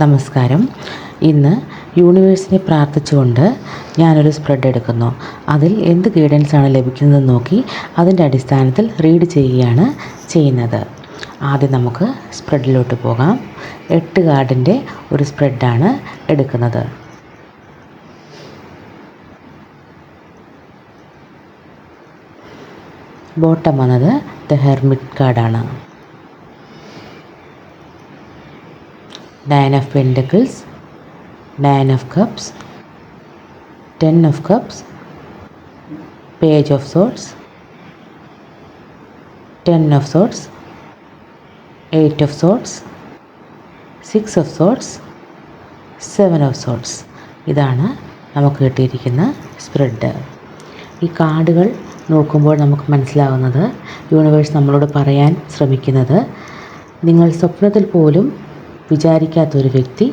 നമസ്കാരം. ഇന്ന് യൂണിവേഴ്സിനെ പ്രാർത്ഥിച്ചുകൊണ്ട് ഞാനൊരു സ്പ്രെഡ് എടുക്കുന്നു. അതിൽ എന്ത് ഗൈഡൻസാണ് ലഭിക്കുന്നതെന്ന് നോക്കി അതിന്റെ അടിസ്ഥാനത്തിൽ റീഡ് ചെയ്യുകയാണ് ചെയ്യുന്നത്. ആദ്യം നമുക്ക് സ്പ്രെഡിലോട്ട് പോകാം. എട്ട് കാർഡിന്റെ ഒരു സ്പ്രെഡാണ് എടുക്കുന്നത്. ബോട്ടം വന്നത് ദ ഹെർമിറ്റ് കാർഡാണ്. Nine of pentacles nine of cups ten of cups page of swords ten of swords eight of swords six of swords seven of swords ഇതാണ് നമുക്ക് കിട്ടിയിരിക്കുന്ന സ്പ്രെഡ് ഈ കാർഡുകൾ നോക്കുമ്പോൾ നമുക്ക് മനസ്സിലാകുന്നത് യൂണിവേഴ്സ് നമ്മളോട് പറയാൻ ശ്രമിക്കുന്നത് നിങ്ങൾ സ്വപ്നത്തിൽ പോലും വിചാരിക്കാത്തൊരു വ്യക്തി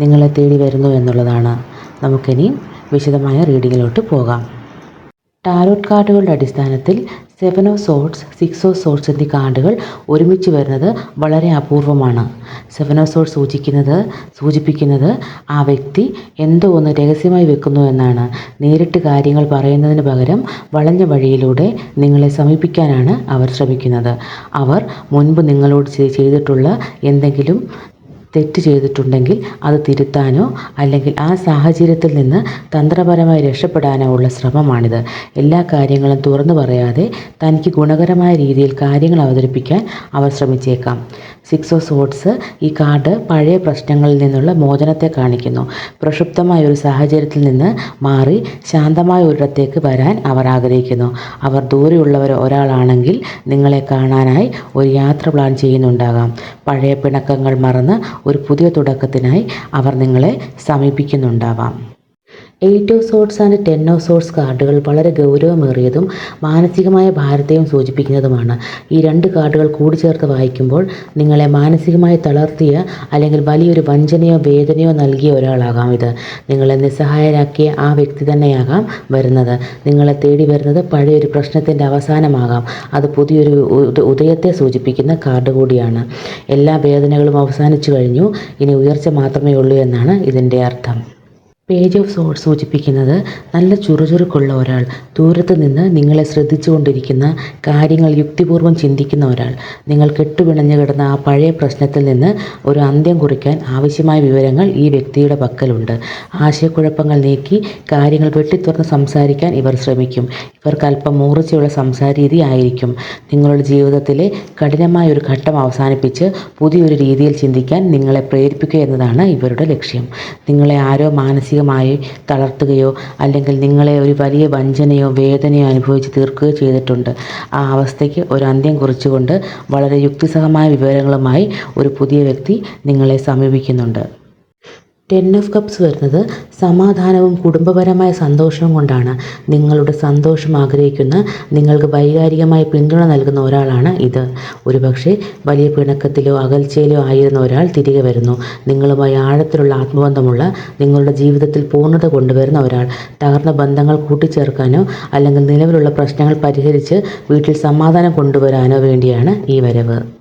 നിങ്ങളെ തേടി വരുന്നു എന്നുള്ളതാണ്. നമുക്കിനിയും വിശദമായ റീഡിങ്ങിലോട്ട് പോകാം. ടാരോട്ട് കാർഡുകളുടെ അടിസ്ഥാനത്തിൽ seven of swords six of swords എന്നീ കാർഡുകൾ ഒരുമിച്ച് വരുന്നത് വളരെ അപൂർവമാണ്. സെവൻ ഓഫ് സോട്സ് സൂചിക്കുന്നത് സൂചിപ്പിക്കുന്നത് ആ വ്യക്തി എന്തോ ഒന്ന് രഹസ്യമായി വെക്കുന്നു എന്നാണ്. നേരിട്ട് കാര്യങ്ങൾ പറയുന്നതിന് പകരം വളഞ്ഞ വഴിയിലൂടെ നിങ്ങളെ സമീപിക്കാനാണ് അവർ ശ്രമിക്കുന്നത്. അവർ മുൻപ് നിങ്ങളോട് ചെയ്തിട്ടുള്ള എന്തെങ്കിലും തെറ്റ് ചെയ്തിട്ടുണ്ടെങ്കിൽ അത് തിരുത്താനോ അല്ലെങ്കിൽ ആ സാഹചര്യത്തിൽ നിന്ന് തന്ത്രപരമായി രക്ഷപ്പെടാനോ ഉള്ള ശ്രമമാണിത്. എല്ലാ കാര്യങ്ങളും തുറന്നു പറയാതെ തനിക്ക് ഗുണകരമായ രീതിയിൽ കാര്യങ്ങൾ അവതരിപ്പിക്കാൻ അവർ ശ്രമിച്ചേക്കാം. സിക്സ് ഓഫ് സോട്ട്സ് ഈ കാർഡ് പഴയ പ്രശ്നങ്ങളിൽ നിന്നുള്ള മോചനത്തെ കാണിക്കുന്നു. പ്രക്ഷുബ്ധമായ ഒരു സാഹചര്യത്തിൽ നിന്ന് മാറി ശാന്തമായ ഒരിടത്തേക്ക് വരാൻ അവർ ആഗ്രഹിക്കുന്നു. അവർ ദൂരെയുള്ളവർ ഒരാളാണെങ്കിൽ നിങ്ങളെ കാണാനായി ഒരു യാത്ര പ്ലാൻ ചെയ്യുന്നുണ്ടാകാം. പഴയ പിണക്കങ്ങൾ മറന്ന് ഒരു പുതിയ തുടക്കത്തിനായി അവർ നിങ്ങളെ സമീപിക്കുന്നുണ്ടാവാം. Eight of swords and ten of swords കാർഡുകൾ വളരെ ഗൗരവമേറിയതും മാനസികമായ ഭാരത്തെയും സൂചിപ്പിക്കുന്നതുമാണ്. ഈ രണ്ട് കാർഡുകൾ കൂടിച്ചേർത്ത് വായിക്കുമ്പോൾ നിങ്ങളെ മാനസികമായി തളർത്തിയ അല്ലെങ്കിൽ വലിയൊരു വഞ്ചനയോ വേദനയോ നൽകിയ ഒരാളാകാം ഇത്. നിങ്ങളെ നിസ്സഹായരാക്കിയ ആ വ്യക്തി തന്നെയാകാം വരുന്നത്. നിങ്ങളെ തേടി വരുന്നത് പഴയൊരു പ്രശ്നത്തിന്റെ അവസാനമാകാം. അത് പുതിയൊരു ഉദയത്തെ സൂചിപ്പിക്കുന്ന കാർഡ് കൂടിയാണ്. എല്ലാ വേദനകളും അവസാനിച്ചു കഴിഞ്ഞു. ഇനി ഉയർച്ച മാത്രമേ ഉള്ളൂ എന്നാണ് ഇതിന്റെ അർത്ഥം. പേജ് ഓഫ് സോഡ് സൂചിപ്പിക്കുന്നത് നല്ല ചുറുചുറുക്കുള്ള ഒരാൾ ദൂരത്ത് നിന്ന് നിങ്ങളെ ശ്രദ്ധിച്ചുകൊണ്ടിരിക്കുന്ന കാര്യങ്ങൾ യുക്തിപൂർവം ചിന്തിക്കുന്ന ഒരാൾ. നിങ്ങൾ കെട്ടുപിണഞ്ഞു കിടന്ന ആ പഴയ പ്രശ്നത്തിൽ നിന്ന് ഒരു അന്ത്യം കുറിക്കാൻ ആവശ്യമായ വിവരങ്ങൾ ഈ വ്യക്തിയുടെ പക്കലുണ്ട്. ആശയക്കുഴപ്പങ്ങൾ നീക്കി കാര്യങ്ങൾ വെട്ടിത്തുറന്ന് സംസാരിക്കാൻ ഇവർ ശ്രമിക്കും. ഇവർക്ക് അല്പം മൂർച്ചയുള്ള സംസാര രീതി ആയിരിക്കും. നിങ്ങളുടെ ജീവിതത്തിലെ കഠിനമായ ഒരു ഘട്ടം അവസാനിപ്പിച്ച് പുതിയൊരു രീതിയിൽ ചിന്തിക്കാൻ നിങ്ങളെ പ്രേരിപ്പിക്കുക എന്നതാണ് ഇവരുടെ ലക്ഷ്യം. നിങ്ങളെ ആരോ മാനസിക മാനസികമായി തളർത്തുകയോ അല്ലെങ്കിൽ നിങ്ങളെ ഒരു വലിയ വഞ്ചനയോ വേദനയോ അനുഭവിച്ച് തീർക്കുകയോ ചെയ്തിട്ടുണ്ട്. ആ അവസ്ഥയ്ക്ക് ഒരു അന്ത്യം കുറിച്ചുകൊണ്ട് വളരെ യുക്തിസഹമായ വിവരങ്ങളുമായി ഒരു പുതിയ വ്യക്തി നിങ്ങളെ സമീപിക്കുന്നുണ്ട്. ടെൻ ഓഫ് കപ്സ് വരുന്നത് സമാധാനവും കുടുംബപരമായ സന്തോഷവും കൊണ്ടാണ്. നിങ്ങളുടെ സന്തോഷം ആഗ്രഹിക്കുന്ന നിങ്ങൾക്ക് വൈകാരികമായ പിന്തുണ നൽകുന്ന ഒരാളാണ് ഇത്. ഒരുപക്ഷെ വലിയ പിണക്കത്തിലോ അകൽച്ചയിലോ ആയിരുന്ന ഒരാൾ തിരികെ വരുന്നു. നിങ്ങളുമായി ആഴത്തിലുള്ള ആത്മബന്ധമുള്ള നിങ്ങളുടെ ജീവിതത്തിൽ പൂർണത കൊണ്ടുവരുന്ന ഒരാൾ തകർന്ന ബന്ധങ്ങൾ കൂട്ടിച്ചേർക്കാനോ അല്ലെങ്കിൽ നിലവിലുള്ള പ്രശ്നങ്ങൾ പരിഹരിച്ച് വീട്ടിൽ സമാധാനം കൊണ്ടുവരാനോ വേണ്ടിയാണ് ഈ വരവ്.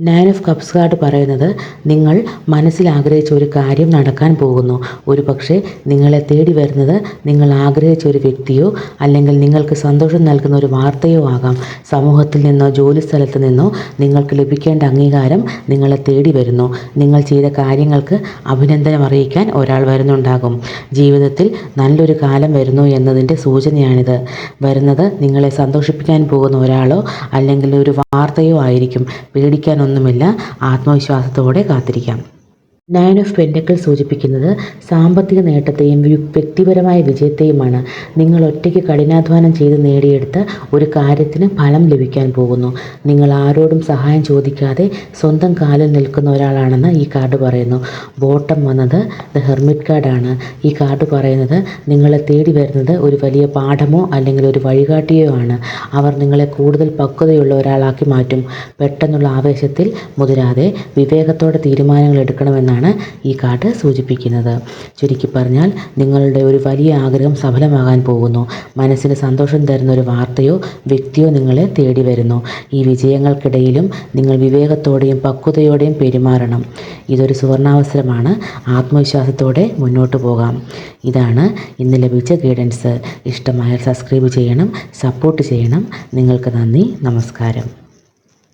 നയൻ ഓഫ് കപ്സ് കാർഡ് പറയുന്നത് നിങ്ങൾ മനസ്സിൽ ആഗ്രഹിച്ച ഒരു കാര്യം നടക്കാൻ പോകുന്നു. ഒരു പക്ഷേ നിങ്ങളെ തേടി വരുന്നത് നിങ്ങൾ ആഗ്രഹിച്ച ഒരു വ്യക്തിയോ അല്ലെങ്കിൽ നിങ്ങൾക്ക് സന്തോഷം നൽകുന്ന ഒരു വാർത്തയോ ആകാം. സമൂഹത്തിൽ നിന്നോ ജോലി സ്ഥലത്ത് നിന്നോ നിങ്ങൾക്ക് ലഭിക്കേണ്ട അംഗീകാരം നിങ്ങളെ തേടി വരുന്നു. നിങ്ങൾ ചെയ്ത കാര്യങ്ങൾക്ക് അഭിനന്ദനം അറിയിക്കാൻ ഒരാൾ വരുന്നുണ്ടാകും. ജീവിതത്തിൽ നല്ലൊരു കാലം വരുന്നു എന്നതിന്റെ സൂചനയാണിത്. വരുന്നത് നിങ്ങളെ സന്തോഷിപ്പിക്കാൻ പോകുന്ന ഒരാളോ അല്ലെങ്കിൽ ഒരു വാർത്തയോ ആയിരിക്കും. പേടിക്കാൻ ഒന്നുമില്ല. ആത്മവിശ്വാസത്തോടെ കാത്തിരിക്കാം. നയൻ ഓഫ് പെൻഡക്കൾ സൂചിപ്പിക്കുന്നത് സാമ്പത്തിക നേട്ടത്തെയും വ്യക്തിപരമായ വിജയത്തെയുമാണ്. നിങ്ങൾ ഒറ്റയ്ക്ക് കഠിനാധ്വാനം ചെയ്ത് നേടിയെടുത്ത് ഒരു കാര്യത്തിന് ഫലം ലഭിക്കാൻ പോകുന്നു. നിങ്ങൾ ആരോടും സഹായം ചോദിക്കാതെ സ്വന്തം കാലിൽ നിൽക്കുന്ന ഒരാളാണെന്ന് ഈ കാർഡ് പറയുന്നു. ബോട്ടം വന്നത് ദ ഹെർമിറ്റ് കാർഡാണ്. ഈ കാർഡ് പറയുന്നത് നിങ്ങളെ തേടി വരുന്നത് ഒരു വലിയ പാഠമോ അല്ലെങ്കിൽ ഒരു വഴികാട്ടിയോ ആണ്. അവർ നിങ്ങളെ കൂടുതൽ പക്വതയുള്ള ഒരാളാക്കി മാറ്റും. പെട്ടെന്നുള്ള ആവേശത്തിൽ മുതിരാതെ വിവേകത്തോടെ തീരുമാനങ്ങൾ എടുക്കണമെന്നാണ് കാര്യങ്ങളെയാണ് ഈ കാർഡ് സൂചിപ്പിക്കുന്നത്. ചുരുക്കി പറഞ്ഞാൽ നിങ്ങളുടെ ഒരു വലിയ ആഗ്രഹം സഫലമാകാൻ പോകുന്നു. മനസ്സിന് സന്തോഷം തരുന്ന ഒരു വാർത്തയോ വ്യക്തിയോ നിങ്ങളെ തേടി വരുന്നു. ഈ വിജയങ്ങൾക്കിടയിലും നിങ്ങൾ വിവേകത്തോടെയും പക്വതയോടെയും പെരുമാറണം. ഇതൊരു സുവർണാവസരമാണ്. ആത്മവിശ്വാസത്തോടെ മുന്നോട്ട് പോകാം. ഇതാണ് ഇന്ന് ലഭിച്ച ഗൈഡൻസ്. ഇഷ്ടമായാൽ സബ്സ്ക്രൈബ് ചെയ്യണം സപ്പോർട്ട് ചെയ്യണം. നിങ്ങൾക്ക് നന്ദി നമസ്കാരം.